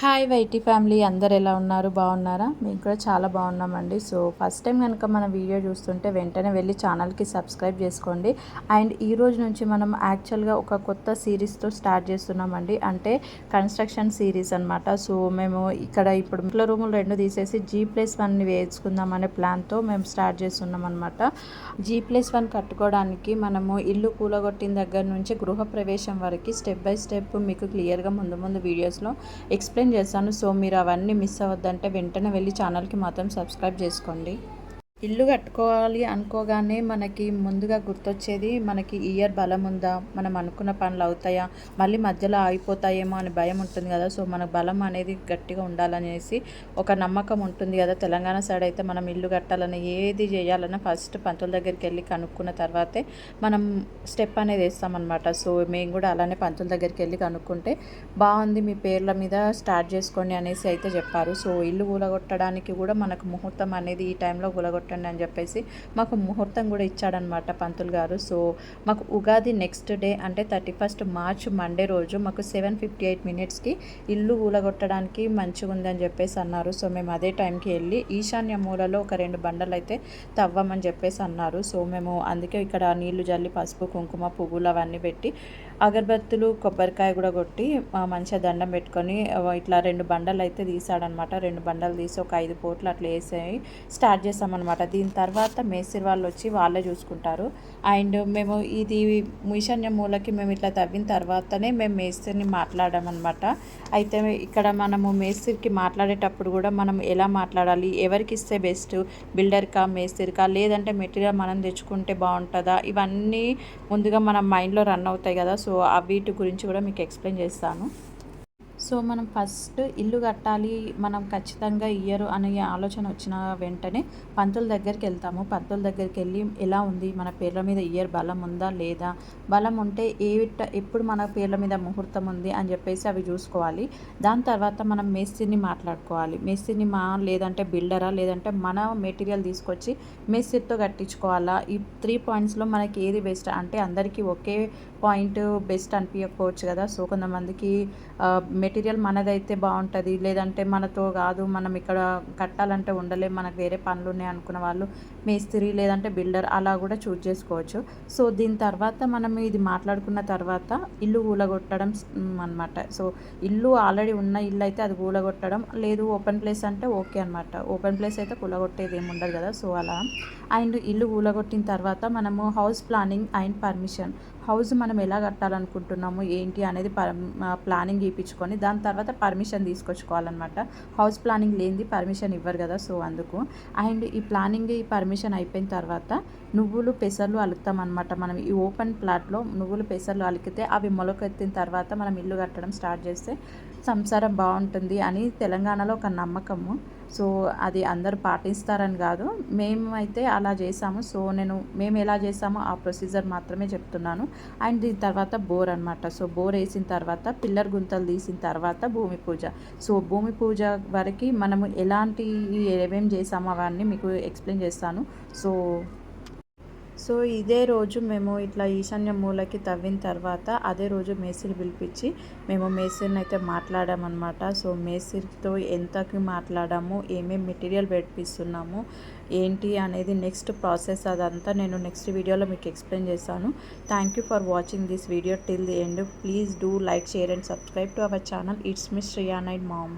Hi YT family అందరు ఎలా ఉన్నారు? బాగున్నారా? మేము కూడా చాలా బాగున్నామండి. సో ఫస్ట్ టైం కనుక మన వీడియో చూస్తుంటే వెంటనే వెళ్ళి ఛానల్కి సబ్స్క్రైబ్ చేసుకోండి. అండ్ ఈ రోజు నుంచి మనం యాక్చువల్గా ఒక కొత్త సిరీస్తో స్టార్ట్ చేస్తున్నామండి. అంటే కన్స్ట్రక్షన్ సిరీస్ అనమాట సో మేము ఇక్కడ ఇప్పుడు ఇంట్లో రూములు రెండు తీసేసి జీ ప్లస్ వన్ని వేసుకుందాం అనే ప్లాన్తో మేము స్టార్ట్ చేస్తున్నాం అనమాట జీ ప్లస్ వన్ కట్టుకోవడానికి మనము ఇల్లు కూలగొట్టిన దగ్గర నుంచి గృహప్రవేశం వరకు స్టెప్ బై స్టెప్ మీకు క్లియర్గా ముందు ముందు వీడియోస్లో ఎక్స్ప్లెయిన్ చేస్తాను సో మీరు అవన్నీ మిస్ అవ్వద్దంటే వెంటనే వెళ్ళి ఛానల్కి మాత్రం సబ్స్క్రైబ్ చేసుకోండి. ఇల్లు కట్టుకోవాలి అనుకోగానే మనకి ముందుగా గుర్తొచ్చేది మనకి ఇయర్ బలం ఉందా? మనం అనుకున్న పనులు అవుతాయా? మళ్ళీ మధ్యలో ఆగిపోతాయేమో అని భయం ఉంటుంది కదా. సో మనకు బలం అనేది గట్టిగా ఉండాలనేసి ఒక నమ్మకం ఉంటుంది కదా. తెలంగాణ సైడ్ అయితే మనం ఇల్లు కట్టాలని ఏది చేయాలన్నా ఫస్ట్ పంతుల దగ్గరికి వెళ్ళి కనుక్కున్న తర్వాతే మనం స్టెప్ అనేది వేస్తామన్నమాట. సో మేము కూడా అలానే పంతుల దగ్గరికి వెళ్ళి కనుక్కుంటే బాగుంది మీ పేర్ల మీద స్టార్ట్ చేసుకోండి అనేసి అయితే చెప్పారు. సో ఇల్లు కూలగొట్టడానికి కూడా మనకు ముహూర్తం అనేది ఈ టైంలో కూలగొట్ట కొట్టండి అని చెప్పేసి మాకు ముహూర్తం కూడా ఇచ్చాడనమాట పంతులు గారు. సో మాకు ఉగాది నెక్స్ట్ డే అంటే థర్టీ ఫస్ట్ మార్చ్ మండే రోజు మాకు సెవెన్ ఫిఫ్టీ ఎయిట్ మినిట్స్కి ఇల్లు ఊలగొట్టడానికి మంచిగా ఉందని చెప్పేసి అన్నారు. సో మేము అదే టైంకి వెళ్ళి ఈశాన్య మూలలో ఒక రెండు బండలు అయితే తవ్వమని చెప్పేసి అన్నారు. సో మేము అందుకే ఇక్కడ నీళ్ళు జల్లి పసుపు కుంకుమ పువ్వులు అవన్నీ పెట్టి అగరబత్తులు కొబ్బరికాయ కూడా కొట్టి మంచిగా దండం పెట్టుకొని ఇట్లా రెండు బండలు అయితే తీసాడనమాట. రెండు బండలు తీసి ఒక ఐదు పోట్లు అట్లా వేసి స్టార్ట్ చేసామన్నమాట దీని తర్వాత మేస్త్రి వాళ్ళు వచ్చి వాళ్ళే చూసుకుంటారు. అండ్ మేము ఇది ఈశాన్య మూలకి మేము ఇట్లా తవ్విన తర్వాతనే మేము మేస్త్రిని మాట్లాడామన్నమాట అయితే ఇక్కడ మనము మేస్త్రికి మాట్లాడేటప్పుడు కూడా మనం ఎలా మాట్లాడాలి ఎవరికి ఇస్తే బెస్ట్ బిల్డర్కా మేస్త్రికా లేదంటే మెటీరియల్ మనం తెచ్చుకుంటే బాగుంటుందా? ఇవన్నీ ముందుగా మన మైండ్లో రన్ అవుతాయి కదా. సో సో వీటి గురించి కూడా మీకు ఎక్స్ప్లెయిన్ చేస్తాను. సో మనం ఫస్ట్ ఇల్లు కట్టాలి మనం ఖచ్చితంగా ఇయ్యరు అనే ఆలోచన వచ్చిన వెంటనే పంతుల దగ్గరికి వెళ్తాము. పంతుల దగ్గరికి వెళ్ళి ఎలా ఉంది? మన పేర్ల మీద ఇయర్ బలం ఉందా లేదా? బలం ఉంటే ఏ ఎప్పుడు మన పేర్ల మీద ముహూర్తం ఉంది అని చెప్పేసి అవి చూసుకోవాలి. దాని తర్వాత మనం మేస్త్రిని మాట్లాడుకోవాలి. మేస్త్రిని మా లేదంటే బిల్డరా లేదంటే మన మెటీరియల్ తీసుకొచ్చి మేస్త్రితో కట్టించుకోవాలా? ఈ త్రీ పాయింట్స్లో మనకి ఏది బెస్ట్ అంటే అందరికీ ఒకే పాయింట్ బెస్ట్ అనిపించకపోవచ్చు కదా. సో కొంతమందికి మెటీరియల్ మనదైతే బాగుంటుంది. లేదంటే మనతో కాదు మనం ఇక్కడ కట్టాలంటే ఉండలేం మనకు వేరే పనులు ఉన్నాయి అనుకున్న వాళ్ళు మేస్త్రి లేదంటే బిల్డర్ అలా కూడా చూజ్ చేసుకోవచ్చు. సో దీని తర్వాత మనం ఇది మాట్లాడుకున్న తర్వాత ఇల్లు ఊలగొట్టడం అనమాట సో ఇల్లు ఆల్రెడీ ఉన్న ఇల్లు అయితే అది కూలగొట్టడం లేదు ఓపెన్ ప్లేస్ అంటే ఓకే అనమాట ఓపెన్ ప్లేస్ అయితే కూలగొట్టేది ఏమి ఉండదు కదా సో అలా. అండ్ ఇల్లు కూలగొట్టిన తర్వాత మనము house planning and permission. House మనం ఎలా కట్టాలనుకుంటున్నాము ఏంటి అనేది ప్లానింగ్ గీపించుకొని దాని తర్వాత పర్మిషన్ తీసుకొచ్చుకోవాలన్నమాట. హౌస్ ప్లానింగ్ లేనిది పర్మిషన్ ఇవ్వరు కదా సో అందుకు. అండ్ ఈ ప్లానింగ్ ఈ పర్మిషన్ అయిపోయిన తర్వాత నువ్వులు పెసర్లు అలుకుతామన్నమాట. మనం ఈ ఓపెన్ ప్లాట్లో నువ్వులు పెసర్లు అలికితే అవి మొలకెత్తిన తర్వాత మనం ఇల్లు కట్టడం స్టార్ట్ చేస్తే సంసారం బాగుంటుంది అని తెలంగాణలో ఒక నమ్మకము. సో అది అందరు పాటిస్తారని కాదు. మేమైతే అలా చేసాము. సో నేను మేము ఎలా చేసామో ఆ ప్రొసీజర్ మాత్రమే చెప్తున్నాను. అండ్ దీని తర్వాత బోర్ అనమాట సో బోర్ వేసిన తర్వాత పిల్లర్ గుంతలు తీసిన తర్వాత భూమి పూజ. సో భూమి పూజ వరకు మనము ఎలాంటి ఏమేమి చేసామో అవన్నీ మీకు ఎక్స్ప్లెయిన్ చేస్తాను. సో సో ఇదే రోజు మేము ఇట్లా ఈశాన్య మూలకి తవ్విన తర్వాత అదే రోజు మేస్త్రి పిలిపించి మేము మేస్త్రిని అయితే మాట్లాడామన్నమాట. సో మేస్త్రితో ఎంతకి మాట్లాడాము ఏమేమి మెటీరియల్ పెట్టిస్తున్నాము ఏంటి అనేది నెక్స్ట్ ప్రాసెస్ అదంతా నేను నెక్స్ట్ వీడియోలో మీకు ఎక్స్ప్లెయిన్ చేస్తాను. Thank you for watching this video till the end please do like share and subscribe to our channel it's miss Shriya night mom